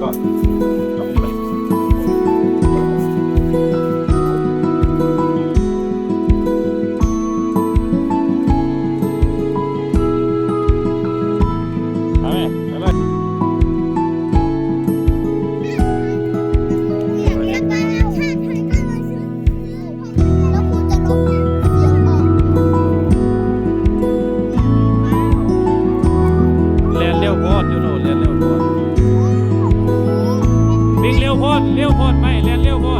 Bye. วโพดเร็วโพดไม่เรียนเร็วโพด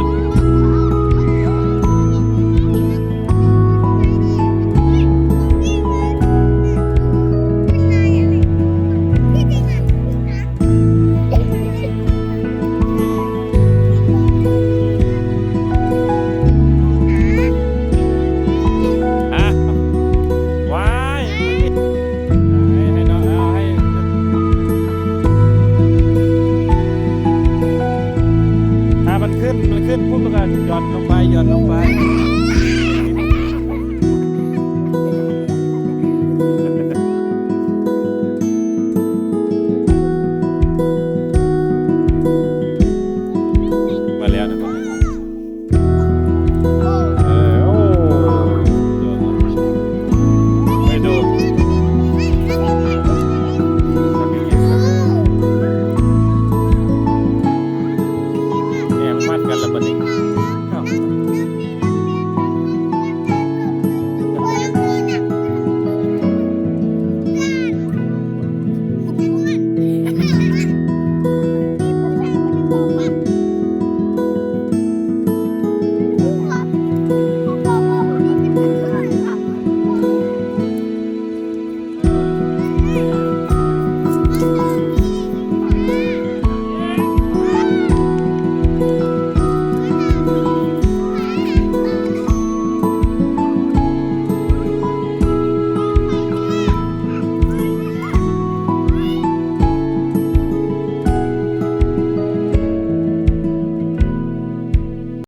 มันขึ้น มันขึ้นปุ๊บมันหย่อนลงไปหย่อนลงไป